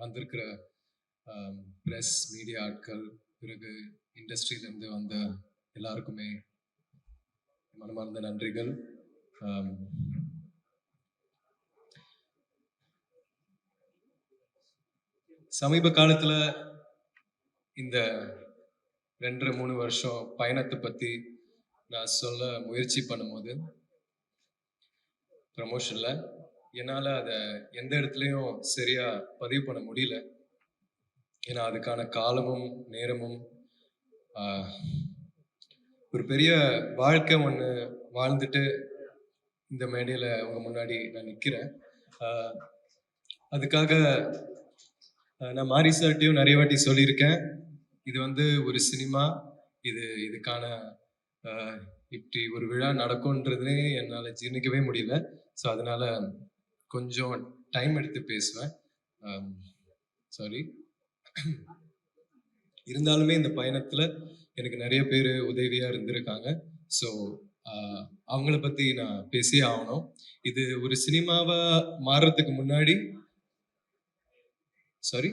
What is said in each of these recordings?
வந்திருக்கிற press media ஆட்கள் பிறகு இண்டஸ்ட்ரியிலேருந்து வந்த எல்லாருக்குமே மனமார்ந்த நன்றிகள். சமீப காலத்துல இந்த ரெண்டரை மூணு வருஷம் பயணத்தை பத்தி நான் சொல்ல முயற்சி பண்ணும்போது ப்ரமோஷன்ல என்னால் அதை எந்த இடத்துலையும் சரியாக பதிவு பண்ண முடியல. ஏன்னா அதுக்கான காலமும் நேரமும் ஒரு பெரிய வாழ்க்கை ஒன்று வாழ்ந்துட்டு இந்த மேடையில் அவங்க முன்னாடி நான் நிற்கிறேன் அதுக்காக நான் மாரி சார்ட்டையும் நிறைய வாட்டி சொல்லியிருக்கேன். இது வந்து ஒரு சினிமா. இது இதுக்கான இப்படி ஒரு விழா நடக்கும்ன்றதே என்னால் ஜீர்ணிக்கவே முடியல. ஸோ அதனால கொஞ்சம் டைம் எடுத்து பேசுவேன். சாரி இருந்தாலுமே இந்த பயணத்தில் எனக்கு நிறைய பேர் உதவியாக இருந்திருக்காங்க. ஸோ அவங்கள பற்றி நான் பேசியே ஆகணும். இது ஒரு சினிமாவா மாறுறதுக்கு முன்னாடி? சாரி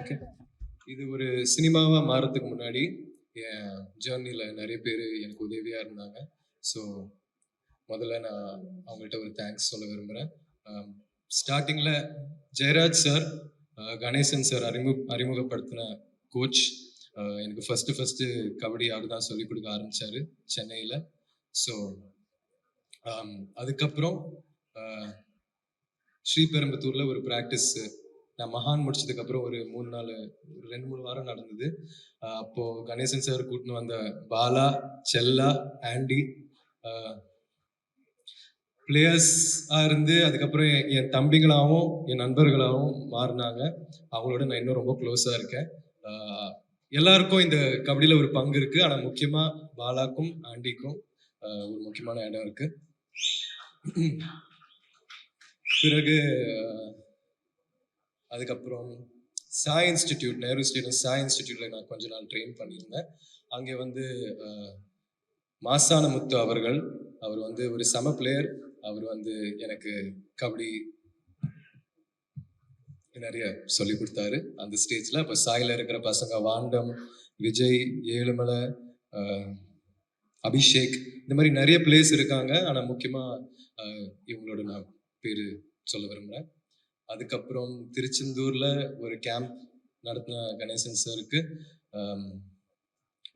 ஓகே இது ஒரு சினிமாவா மாறதுக்கு முன்னாடி என் ஜேர்னியில் நிறைய பேர் எனக்கு உதவியாக இருந்தாங்க. ஸோ முதல்ல நான் அவங்கள்ட்ட ஒரு தேங்க்ஸ் சொல்ல விரும்புகிறேன் ஸ்டார்டிங்கில் ஜெயராஜ் சார் கணேசன் சார் அறிமுக அறிமுகப்படுத்தின கோச் எனக்கு ஃபஸ்ட்டு ஃபஸ்ட்டு கபடி அவர் தான் சொல்லிக் கொடுக்க ஆரம்பித்தார் சென்னையில். ஸோ அதுக்கப்புறம் ஸ்ரீபெரும்புத்தூரில் ஒரு ப்ராக்டிஸ் நான் மகான் முடிச்சதுக்கப்புறம் ஒரு மூணு நாள் ஒரு ரெண்டு மூணு வாரம் நடந்தது. அப்போது கணேசன் சார் கூட்டின்னு வந்த பாலா செல்லா ஆண்டி பிளேயர்ஸாக இருந்து அதுக்கப்புறம் என் தம்பிகளாகவும் என் நண்பர்களாகவும் மாறினாங்க. அவங்களோட நான் இன்னும் ரொம்ப க்ளோஸாக இருக்கேன். எல்லாருக்கும் இந்த கபடியில் ஒரு பங்கு இருக்குது ஆனால் முக்கியமாக பாலாக்கும் ஆண்டிக்கும் ஒரு முக்கியமான இடம் இருக்குது பிறகு அதுக்கப்புறம் SAI institute Nehru stadium SAI இன்ஸ்டிடியூட்டில் நான் கொஞ்ச நாள் ட்ரெயின் பண்ணியிருந்தேன். அங்கே வந்து மாசான முத்து அவர்கள் அவர் வந்து ஒரு சம பிளேயர் அவர் வந்து எனக்கு கபடி நிறைய சொல்லி கொடுத்தாரு அந்த ஸ்டேஜ்ல இப்போ சாயில இருக்கிற பசங்க வாண்டம் விஜய் ஏழுமலை அபிஷேக் இந்த மாதிரி நிறைய பிளேஸ் இருக்காங்க. ஆனால் முக்கியமாக இவங்களோட நான் பேர் சொல்ல விரும்புகிறேன் அதுக்கப்புறம் திருச்செந்தூர்ல ஒரு கேம்ப் நடத்தின கணேசன் சாருக்கு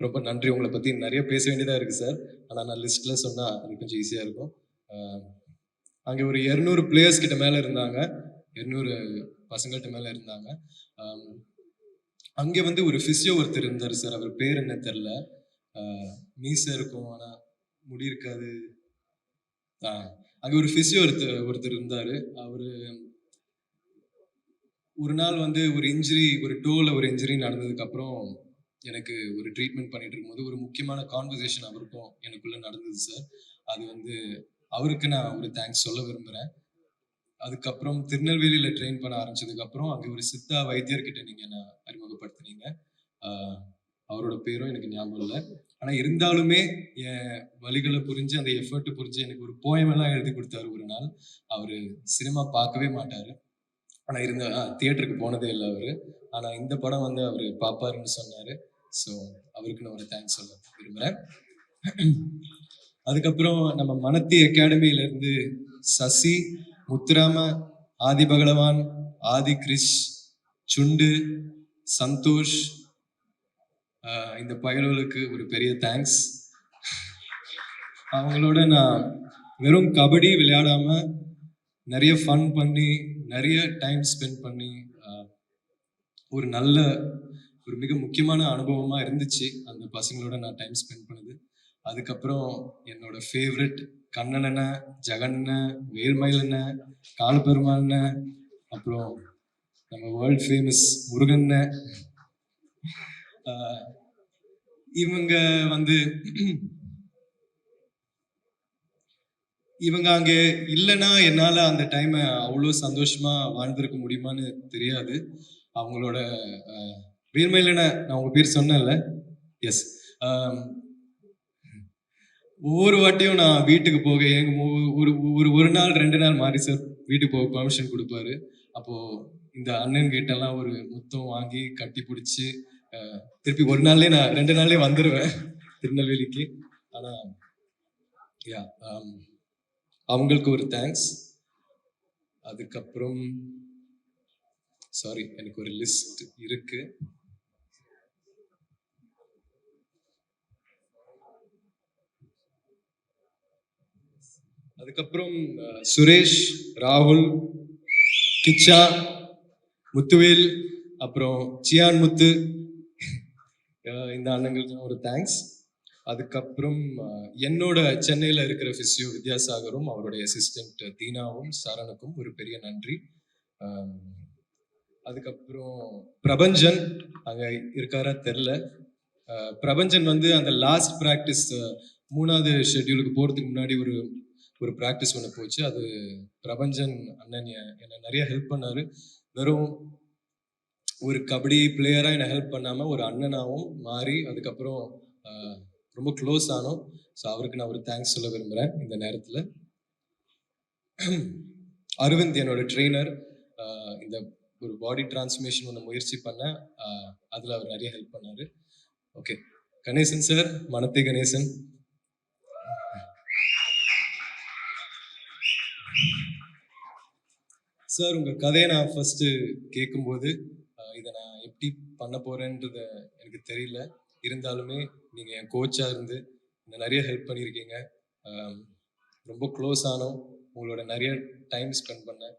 ரொம்ப நன்றி. உங்களை பத்தி நிறைய பேச வேண்டியதா இருக்கு சார் ஆனா நான் லிஸ்ட்ல சொன்னா அது கொஞ்சம் ஈஸியா இருக்கும். அங்கே ஒரு இரநூறு பிளேயர்ஸ் கிட்ட மேலே இருந்தாங்க. இரநூறு பசங்கள்கிட்ட மேலே இருந்தாங்க. அங்கே வந்து ஒரு ஃபிசியோ ஒருத்தர் இருந்தார் சார் அவர் பேர் என்ன தெரில மீச இருக்கும் ஆனால் முடி இருக்காது. அங்கே ஒரு ஃபிசியோ ஒருத்தர் ஒருத்தர் இருந்தார். அவர் ஒரு நாள் வந்து ஒரு இன்ஜுரி ஒரு டோல ஒரு இன்ஜுரி நடந்ததுக்கப்புறம் எனக்கு ஒரு ட்ரீட்மெண்ட் பண்ணிட்டு இருக்கும்போது ஒரு முக்கியமான கான்வர்சேஷன் அவருக்கும் எனக்குள்ள நடந்தது சார் அது வந்து அவருக்கு நான் ஒரு தேங்க்ஸ் சொல்ல விரும்புகிறேன் அதுக்கப்புறம் திருநெல்வேலியில் ட்ரெயின் பண்ண ஆரம்பிச்சதுக்கப்புறம் அங்கே ஒரு சித்தா வைத்தியர்கிட்ட நீங்கள் என்ன அறிமுகப்படுத்துனீங்க? அவரோட பேரும் எனக்கு ஞாபகம் இல்லை. ஆனால் இருந்தாலுமே என் வழிகளை புரிஞ்சு அந்த எஃபர்ட் புரிஞ்சு எனக்கு ஒரு போயமெல்லாம் எழுதி கொடுத்தாரு ஒரு நாள். அவர் சினிமா பார்க்கவே மாட்டார். ஆனால் இருந்த தியேட்டருக்கு போனதே இல்லை அவர். ஆனால் இந்த படம் வந்து அவர் பார்ப்பாருன்னு சொன்னார். ஸோ அவருக்கு நான் ஒரு தேங்க்ஸ் சொல்ல விரும்புகிறேன் அதுக்கப்புறம் நம்ம மனத்தி அகாடமியில இருந்து சசி முத்துராம ஆதி பகலவான் ஆதி கிரிஷ் சுண்டு சந்தோஷ் இந்த பயல்களுக்கு ஒரு பெரிய தேங்க்ஸ் அவங்களோட நான் வெறும் கபடி விளையாடாம நிறைய ஃபன் பண்ணி நிறைய டைம் ஸ்பெண்ட் பண்ணி ஒரு நல்ல ஒரு மிக முக்கியமான அனுபவமாக இருந்துச்சு. அந்த பசங்களோட நான் டைம் ஸ்பெண்ட் பண்ணது. அதுக்கப்புறம் என்னோட ஃபேவரட் கண்ணன் ஜெகண்ண ஜெகன் அண்ணன் காலப்பெருமாள் அப்புறம் நம்ம வேர்ல்ட் ஃபேமஸ் முருகன் இவங்க வந்து இவங்க அங்கே இல்லைன்னா என்னால் அந்த டைமை அவ்வளோ சந்தோஷமா வாழ்ந்திருக்க முடியுமான்னு தெரியாது. அவங்களோட ஆஹ், நான் உங்க பேர் சொன்னேன்ல. எஸ் ஒவ்வொரு வாட்டியும் நான் வீட்டுக்கு போக எங்க ஒரு ஒரு ஒரு நாள் ரெண்டு நாள் மாறி சார் வீட்டுக்கு போக பர்மிஷன் கொடுப்பாரு. அப்போ இந்த அண்ணன் கிட்டலாம் ஒரு முத்தம் வாங்கி கட்டி பிடிச்சி திருப்பி ஒரு நாள்லயே நான் ரெண்டு நாள்லயே வந்துடுவேன் திருநெல்வேலிக்கு. ஆனா யா அவங்களுக்கு ஒரு தேங்க்ஸ் அதுக்கப்புறம் சாரி எனக்கு ஒரு லிஸ்ட் இருக்கு. அதுக்கப்புறம் சுரேஷ் ராகுல் கிச்சா முத்துவேல் அப்புறம் சியான் முத்து. இந்த அண்ணங்களுக்கு ஒரு தேங்க்ஸ் அதுக்கப்புறம் என்னோட சென்னையில் இருக்கிற ஃபிசியோ வித்யாசாகரும் அவருடைய அசிஸ்டன்ட் தீனாவும் சரணுக்கும் ஒரு பெரிய நன்றி. அதுக்கப்புறம் பிரபஞ்சன் அங்கே இருக்காரா தெரில. பிரபஞ்சன் வந்து அந்த லாஸ்ட் ப்ராக்டிஸ் மூணாவது ஷெட்யூலுக்கு போகிறதுக்கு முன்னாடி ஒரு ஒரு ப்ராக்டிஸ் ஒன்று போச்சு. அது பிரபஞ்சன் அண்ணன் என்னை நிறைய ஹெல்ப் பண்ணார். வெறும் ஒரு கபடி பிளேயராக என்னை ஹெல்ப் பண்ணாமல் ஒரு அண்ணனாகவும் மாறி அதுக்கப்புறம் ரொம்ப க்ளோஸ் ஆனோம். ஸோ அவருக்கு நான் ஒரு தேங்க்ஸ் சொல்ல விரும்புகிறேன் இந்த நேரத்தில். அரவிந்த் என்னோட ட்ரெயினர் இந்த ஒரு பாடி டிரான்ஸ்ஃபர்மேஷன் ஒன்று முயற்சி பண்ணேன் அதில் அவர் நிறைய ஹெல்ப் பண்ணார். ஓகே கணேசன் சார் மனத்தை கணேசன். சார் உங்கள் கதையை நான் ஃபஸ்ட்டு கேட்கும்போது இதை நான் எப்படி பண்ண போகிறேன்றத எனக்கு தெரியல. இருந்தாலுமே நீங்கள் என் கோச்சாக இருந்து என்னை நிறைய ஹெல்ப் பண்ணியிருக்கீங்க. ரொம்ப க்ளோஸ் ஆனோம். உங்களோட நிறைய டைம் ஸ்பெண்ட் பண்ணேன்.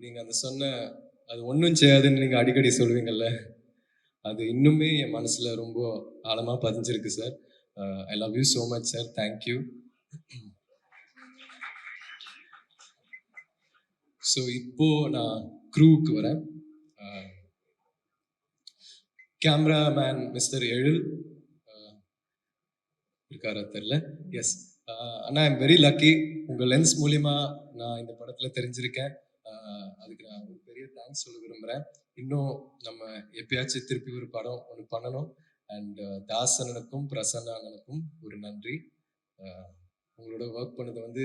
நீங்கள் அந்த சொன்ன அது ஒன்றும் செய்யாதுன்னு நீங்கள் அடிக்கடி சொல்லுவீங்கல்ல. அது இன்னுமே என் மனசில் ரொம்ப ஆழமாக பதிஞ்சிருக்கு sir. I love you so much sir thank you so இப்போ நான் க்ரூவுக்கு வரேன். கேமராமேன் மிஸ்டர் எழில் இருக்காரா தெரில எஸ் அண்ணா ஐம் வெரி லக்கி உங்கள் லென்ஸ் மூலிமா நான் இந்த படத்தில் தெரிஞ்சிருக்கேன். அதுக்கு நான் ஒரு பெரிய தேங்க்ஸ் சொல்ல விரும்புகிறேன் இன்னும் நம்ம எப்பயாச்சும் திருப்பி ஒரு படம் ஒன்று பண்ணணும். அண்ட் தாசனனுக்கும் பிரசன்னானனுக்கும் ஒரு நன்றி. உங்களோட ஒர்க் பண்ணது வந்து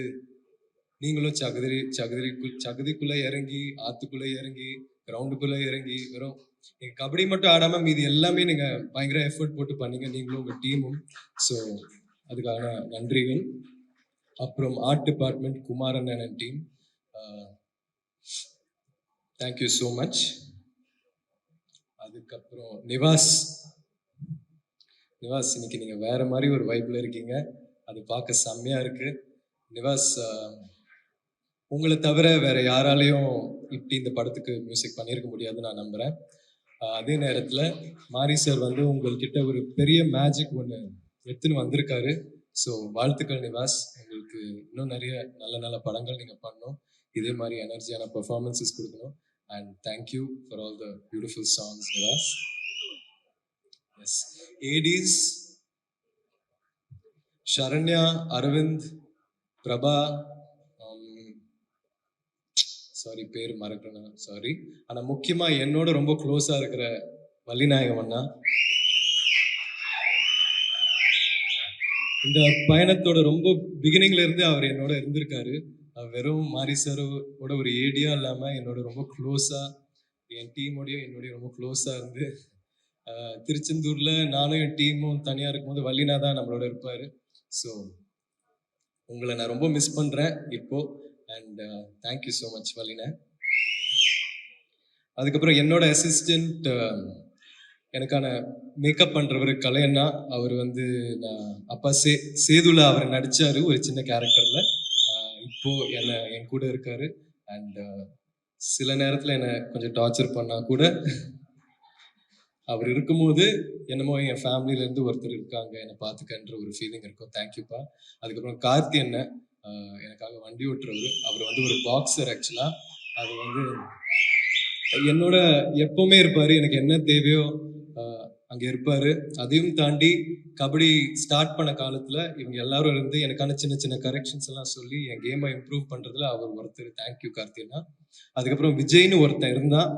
நீங்களும் சகதிரி சகதிரிக்கு சகதிக்குள்ளே இறங்கி ஆற்றுக்குள்ளே இறங்கி கிரவுண்டுக்குள்ளே இறங்கி வெறும் நீங்கள் கபடி மட்டும் ஆடாமல் மீது எல்லாமே நீங்கள் பயங்கர எஃபர்ட் போட்டு பண்ணீங்க. நீங்களும் உங்கள் டீமும் ஸோ அதுக்கான நன்றிகள். அப்புறம் art department Kumaran and team thank you so much அதுக்கப்புறம் நிவாஸ். நிவாஸ் இன்னைக்கு நீங்கள் வேற மாதிரி ஒரு வைப்பில் இருக்கீங்க. அது பார்க்க செம்மையாக இருக்குது நிவாஸ் உங்களை தவிர வேற யாராலையும் இப்படி இந்த படத்துக்கு மியூசிக் பண்ணியிருக்க முடியாதுன்னு நான் நம்புறேன். அதே நேரத்தில் மாரி சார் வந்து உங்கள்கிட்ட ஒரு பெரிய மேஜிக் ஒன்று எடுத்துன்னு வந்திருக்காரு. ஸோ வாழ்த்துக்கள் நிவாஸ். உங்களுக்கு இன்னும் நிறைய நல்ல நல்ல படங்கள் நீங்கள் பண்ணணும். இதே மாதிரி எனர்ஜியான பெர்ஃபார்மன்ஸஸ் கொடுக்கணும். And thank you for all the beautiful songs Nivas. Yes Aedes Sharanya Aravind Prabha sorry பேர் மறக்கணும். சாரி ஆனா முக்கியமா என்னோட ரொம்ப க்ளோஸா இருக்கிற வள்ளிநாயகம் அண்ணா. இந்த பயணத்தோட ரொம்ப பிகினிங்ல இருந்து அவர் என்னோட இருந்திருக்காரு. வெறும் மாரி சாரோட ஒரு ஏடியா இல்லாம என்னோட ரொம்ப க்ளோஸா என் டீமோடய என்னுடைய ரொம்ப க்ளோஸா இருந்து திருச்செந்தூரில் திருச்செந்தூர்ல நானும் என் டீமும் தனியா இருக்கும்போது வள்ளினா தான் நம்மளோட இருப்பாரு. ஸோ உங்களை நான் ரொம்ப மிஸ் பண்றேன். இப்போ and thank you so much வலின அதுக்கப்புறம் என்னோட அசிஸ்டண்ட் uh, எனக்கான மேக்கப் பண்ணுறவர் கலையண்ணா. அவர் வந்து நான் அப்பா சே சேதுல அவர் நடித்தார் ஒரு சின்ன கேரக்டரில் இப்போது என்னை என் கூட இருக்கார். அண்ட் uh, சில நேரத்தில் என்னை கொஞ்சம் டார்ச்சர் பண்ணால் கூட அவர் இருக்கும்போது என்னமோ என் ஃபேமிலியிலேருந்து ஒருத்தர் இருக்காங்க. என்னை பார்த்துக்கன்ற ஒரு ஃபீலிங் இருக்கும். தேங்க்யூப்பா அதுக்கப்புறம் கார்த்தி என்ன எனக்காக வண்டி ஓட்டுறவர். அவர் வந்து ஒரு பாக்ஸர் ஆக்சுவலா அது வந்து என்னோட எப்பவுமே இருப்பாரு. எனக்கு என்ன தேவையோ அங்கே அங்க இருப்பாரு. அதையும் தாண்டி கபடி ஸ்டார்ட் பண்ண காலத்துல இவங்க எல்லாரும் இருந்து எனக்கான சின்ன சின்ன கரெக்ஷன்ஸ் எல்லாம் சொல்லி என் கேமை இம்ப்ரூவ் பண்றதுல அவர் ஒருத்தர். தேங்க்யூ கார்த்தினா அதுக்கப்புறம் விஜய்னு ஒருத்தன் இருந்தான்.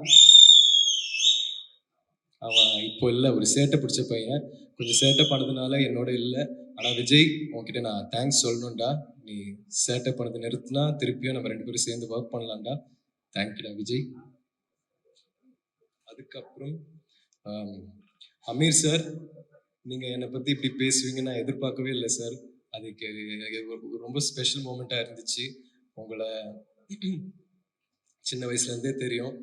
அவன் இப்போ இல்லை. ஒரு சேட்டை பிடிச்ச பையன். கொஞ்சம் சேட்டை பண்ணதுனால என்னோட இல்லை. ஆனால் விஜய் உன்கிட்ட நான் தேங்க்ஸ் சொல்லணும்டா. நீ சேட்டை பண்ணது நிறுத்தினா திருப்பியும் நம்ம ரெண்டு பேரும் சேர்ந்து ஒர்க் பண்ணலாம்டா. தேங்க்யூடா விஜய். அதுக்கப்புறம் அமீர் சார் நீங்க என்னை பத்தி இப்படி பேசுவீங்க நான் எதிர்பார்க்கவே இல்லை சார் அதுக்கு ரொம்ப ஸ்பெஷல் மூமெண்ட்டாக இருந்துச்சு. உங்களை சின்ன வயசுலேருந்தே தெரியும்.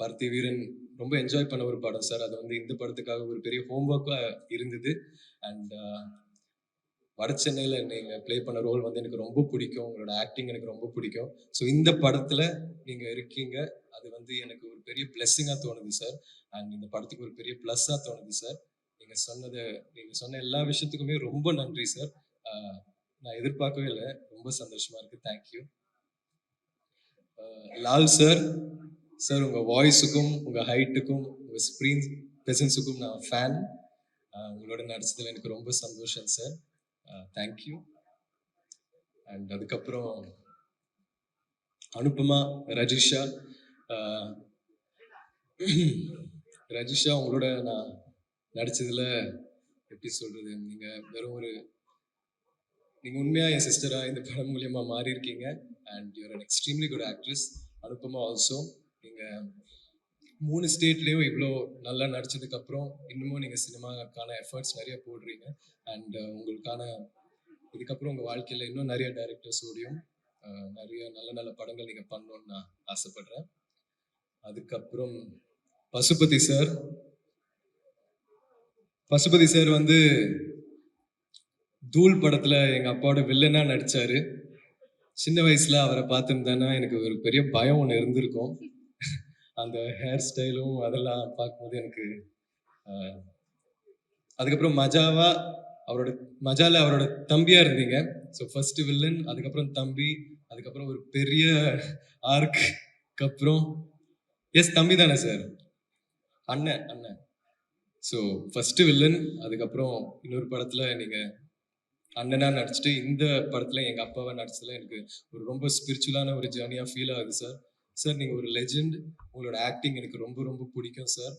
பருத்தி வீரன் ரொம்ப என்ஜாய் பண்ண ஒரு படம் சார் அது வந்து இந்த படத்துக்காக ஒரு பெரிய ஹோம்ஒர்க்காக இருந்தது. அண்ட் வட சென்னையில் நீங்கள் ப்ளே பண்ண ரோல் வந்து எனக்கு ரொம்ப பிடிக்கும். உங்களோட ஆக்டிங் எனக்கு ரொம்ப பிடிக்கும். ஸோ இந்த படத்தில் நீங்கள் இருக்கீங்க. அது வந்து எனக்கு ஒரு பெரிய பிளெஸ்ஸிங்காக தோணுது சார் அண்ட் இந்த படத்துக்கு ஒரு பெரிய ப்ளஸ்ஸாக தோணுது சார் நீங்கள் சொன்னதை நீங்கள் சொன்ன எல்லா விஷயத்துக்குமே ரொம்ப நன்றி சார் நான் எதிர்பார்க்கவே இல்லை. ரொம்ப சந்தோஷமாக இருக்குது தேங்க்யூ லால் சார் சார் உங்கள் வாய்ஸுக்கும் உங்கள் ஹைட்டுக்கும் உங்கள் ஸ்க்ரீன் ப்ரெசன்ஸுக்கும் நான் ஃபேன் உங்களோட நடிச்சதில் எனக்கு ரொம்ப சந்தோஷம் சார் தேங்க்யூ அண்ட் அதுக்கப்புறம் அனுப்பமா ரஜிஷா? ரஜிஷா உங்களோட நான் நடிச்சதுல எப்படி சொல்றது? நீங்க வெறும் ஒரு நீங்க உண்மையா என் சிஸ்டரா இந்த படம் மூலியமா மாறி இருக்கீங்க and you're an extremely good actress Anupama also நீங்க மூணு ஸ்டேட்லேயும் இவ்வளோ நல்லா நடிச்சதுக்கப்புறம் இன்னமும் நீங்கள் சினிமாக்கான எஃபர்ட்ஸ் நிறைய போடுறீங்க. அண்ட் uh, உங்களுக்கான இதுக்கப்புறம் உங்கள் வாழ்க்கையில் இன்னும் நிறைய டைரக்டர்ஸோடையும் uh, நிறைய நல்ல நல்ல படங்கள் நீங்கள் பண்ணணும்னு நான் ஆசைப்படுறேன். அதுக்கப்புறம் பசுபதி சார் பசுபதி சார் வந்து தூள் படத்தில் எங்கள் அப்பாவோட வில்லனாக நடித்தார் சின்ன வயசில் அவரை பார்த்துருந்தேன்னா எனக்கு ஒரு பெரிய பயம் ஒன்று இருந்திருக்கும். அந்த ஹேர் ஸ்டைலும் அதெல்லாம் பார்க்கும்போது எனக்கு அதுக்கப்புறம் மஜாவா அவரோட மஜால அவரோட தம்பியா இருந்தீங்க. ஸோ ஃபர்ஸ்ட் வில்லன் அதுக்கப்புறம் தம்பி அதுக்கப்புறம் ஒரு பெரிய ஆர்க் அப்புறம் எஸ் தம்பி தானே சார் அண்ணன் அண்ணன். ஸோ ஃபர்ஸ்ட் வில்லன் அதுக்கப்புறம் இன்னொரு படத்துல நீங்க அண்ணனா நடிச்சுட்டு இந்த படத்துல எங்க அப்பாவை நடிச்சதுல எனக்கு ஒரு ரொம்ப ஸ்பிரிச்சுவலான ஒரு ஜேர்னியா ஃபீல் ஆகுது சார் சார் நீங்க ஒரு லெஜெண்ட் உங்களோட ஆக்டிங் எனக்கு ரொம்ப ரொம்ப பிடிக்கும் சார்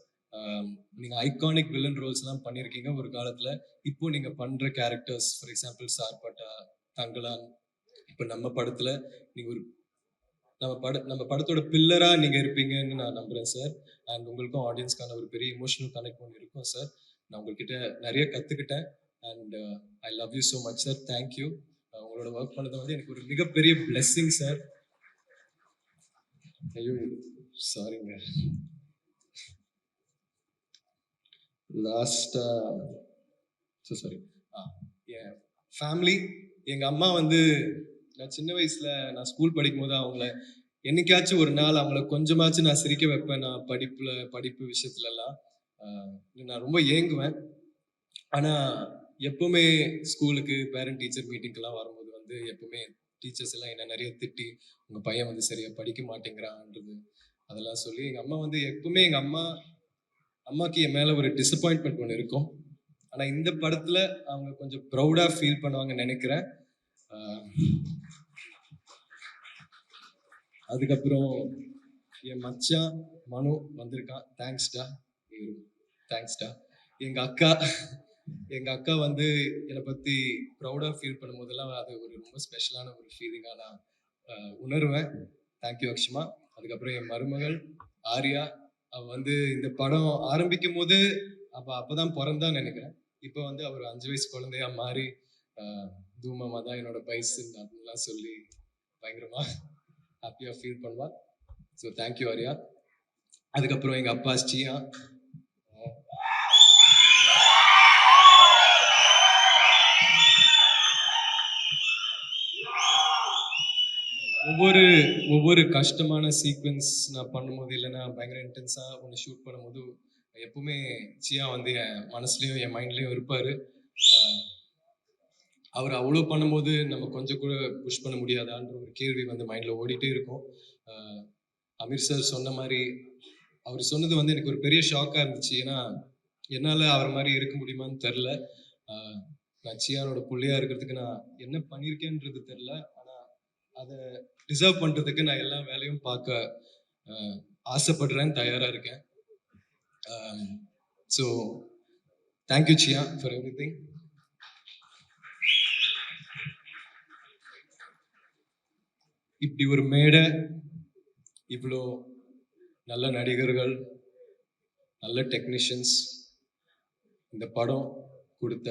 நீங்க ஐகானிக் வில்லன் ரோல்ஸ்லாம் பண்ணியிருக்கீங்க ஒரு காலத்துல. இப்போ நீங்க பண்ற characters for example Sarpatta Thangalaan இப்போ நம்ம படத்துல நீங்க ஒரு நம்ம பட நம்ம படத்தோட பில்லரா நீங்க இருப்பீங்கன்னு நான் நம்புறேன் சார் அண்ட் உங்களுக்கும் ஆடியன்ஸ்க்கான ஒரு பெரிய இமோஷனல் கனெக்ட் ஒன்று இருக்கும் சார் நான் உங்ககிட்ட நிறைய கத்துக்கிட்டேன். And I love you so much sir thank you உங்களோட ஒர்க் பண்ணது வந்து எனக்கு ஒரு மிகப்பெரிய பிளெஸ்ஸிங் சார் ஐயோ சாரிங்க லாஸ்டா சாரி என் ஃபேமிலி எங்கள் அம்மா வந்து நான் சின்ன வயசுல நான் ஸ்கூல் படிக்கும்போது அவங்கள என்னைக்காச்சும் ஒரு நாள் அவங்கள கொஞ்சமாச்சும் நான் சிரிக்க வைப்பேன் நான் படிப்புல படிப்பு விஷயத்துல எல்லாம் நான் ரொம்ப ஏங்குவேன். ஆனா எப்பவுமே ஸ்கூலுக்கு பேரண்ட் டீச்சர் மீட்டிங்க்கெல்லாம் வரும்போது வந்து எப்பவுமே டீச்சர்ஸ் எல்லாம் என்ன நிறைய திட்டி உங்க பையன் வந்து சரியா படிக்க மாட்டேங்கிறான்றது அதெல்லாம் சொல்லி எங்க அம்மா வந்து எப்பவுமே எங்க அம்மா அம்மாக்கு என் மேல ஒரு டிசப்பாயின்ட்மெண்ட் ஒன்று இருக்கும். ஆனா இந்த படத்துல அவங்க கொஞ்சம் ப்ரௌடா ஃபீல் பண்ணுவாங்கன்னு நினைக்கிறேன். அதுக்கப்புறம் என் மச்சான் மனு வந்திருக்கான். தேங்க்ஸ்டா தேங்க்ஸ்டா எங்க அக்கா எங்க அக்கா வந்து என்னை பத்தி ப்ரௌடா ஃபீல் பண்ணும்போதெல்லாம் அது ஒரு ரொம்ப ஸ்பெஷலான ஒரு ஃபீலிங்கா நான் உணர்வேன். Thank you Akshama. அதுக்கப்புறம் என் மருமகள் ஆர்யா. அவ வந்து இந்த படம் ஆரம்பிக்கும் போது அப்ப அப்பதான் பிறந்தான்னு நினைக்கிறேன். இப்போ வந்து அவர் அஞ்சு வயசு குழந்தையா மாறி ஆஹ் தூமமா தான் என்னோட பைசு அப்படின்லாம் சொல்லி பயங்கரமா ஹாப்பியா ஃபீல் பண்ணுவா ஸோ தேங்க்யூ ஆர்யா. அதுக்கப்புறம் எங்க அப்பா ஸ்ரீயா. ஒவ்வொரு ஒவ்வொரு கஷ்டமான சீக்வென்ஸ் நான் பண்ணும்போது இல்லைன்னா பயங்கர இன்டென்ஸாக ஒன்று ஷூட் பண்ணும்போது எப்பவுமே சியா வந்து என் மனசுலையும் என் மைண்ட்லேயும் இருப்பார். அவர் அவ்வளோ பண்ணும்போது நம்ம கொஞ்சம் கூட புஷ் பண்ண முடியாதான்ற ஒரு கேள்வி வந்து மைண்டில் ஓடிட்டே இருக்கும். அமீர் சார் சொன்ன மாதிரி அவர் சொன்னது வந்து எனக்கு ஒரு பெரிய ஷாக்காக இருந்துச்சு. ஏன்னா என்னால் அவர் மாதிரி இருக்க முடியுமான்னு தெரில நான் சியானோட பிள்ளையாக இருக்கிறதுக்கு நான் என்ன பண்ணியிருக்கேன்றது தெரில அதை டிசர்வ் பண்ணுறதுக்கு நான் எல்லா வேலையும் பார்க்க ஆசைப்படுறேன் தயாராக இருக்கேன். So thank you Siya for everything இப்படி ஒரு மேடை இவ்வளோ நல்ல நடிகர்கள் நல்ல டெக்னீஷியன்ஸ் இந்த படம் கொடுத்த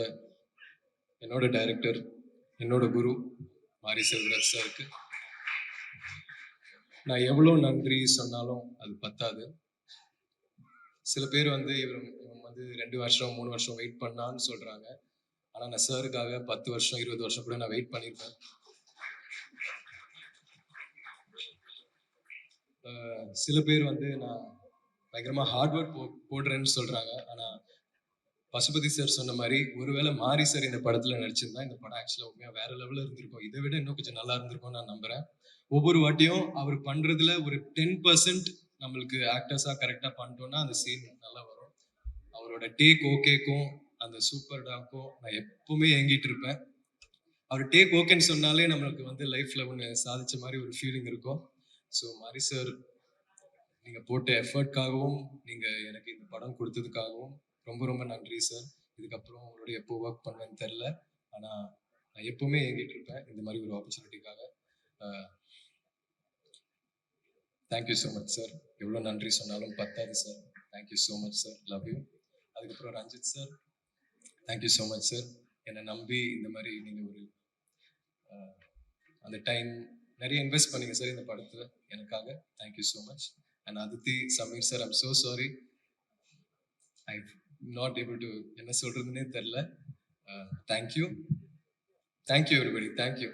என்னோட டைரக்டர் என்னோட குரு மாரி செல்வராஜ் சாருக்கு நான் எவ்வளோ நன்றி சொன்னாலும் அது பத்தாது. சில பேர் வந்து இவர் இவன் வந்து ரெண்டு வருஷம் மூணு வருஷம் வெயிட் பண்ணான்னு சொல்றாங்க. ஆனால் நான் சாருக்காக பத்து வருஷம் இருபது வருஷம் கூட நான் வெயிட் பண்ணியிருப்பேன் சில பேர் வந்து நான் பயங்கரமாக ஹார்ட் ஒர்க் போ போடுறேன்னு சொல்கிறாங்க ஆனால் பசுபதி சார் சொன்ன மாதிரி ஒருவேளை மாரி சார் இந்த படத்துல நடிச்சிருந்தா இந்த படம் ஆக்சுவலா உண்மையா வேற லெவல்ல இருந்திருக்கும். இதை விட இன்னும் கொஞ்சம் நல்லா இருந்திருக்கும் நான் நம்புறேன். ஒவ்வொரு வாட்டியும் அவர் பண்றதுல ஒரு டென் பர்சன்ட் நம்மளுக்கு ஆக்டர்ஸா கரெக்டா பண்ணிட்டோம்னா அந்த சீன் நல்லா வரும். அவரோட டேக் ஓகேக்கும் அந்த சூப்பர் டாக்கும் நான் எப்பவுமே ஏங்கிட்டு இருப்பேன். அவர் டேக் ஓகேன்னு சொன்னாலே நம்மளுக்கு வந்து லைஃப்ல ஒன்று சாதிச்ச மாதிரி ஒரு ஃபீலிங் இருக்கும். ஸோ மாரி சார் நீங்கள் போட்ட எஃபர்ட்காகவும் நீங்கள் எனக்கு இந்த படம் கொடுத்ததுக்காகவும் ரொம்ப ரொம்ப நன்றி சார் இதுக்கப்புறம் உங்களோட எப்போ ஒர்க் பண்ணுவேன்னு தெரில ஆனால் நான் எப்பவுமே ஏங்கிட்டு இருப்பேன். இந்த மாதிரி ஒரு ஆப்பர்ச்சுனிட்டிக்காக thank you so much sir எவ்வளோ நன்றி சொன்னாலும் பத்தாது sir thank you so much sir love you அதுக்கப்புறம் Ranjith sir thank you so much sir என்னை நம்பி இந்த மாதிரி நீங்கள் ஒரு அந்த டைம் நிறைய இன்வெஸ்ட் பண்ணீங்க சார் இந்த படத்தில். எனக்காக. Thank you so much and Aditi Sameer sir I'm so sorry I not able to என்ன சொல்றதுன்னே தெரில தேங்க்யூ தேங்க்யூ எவ்ரிபடி தேங்க்யூ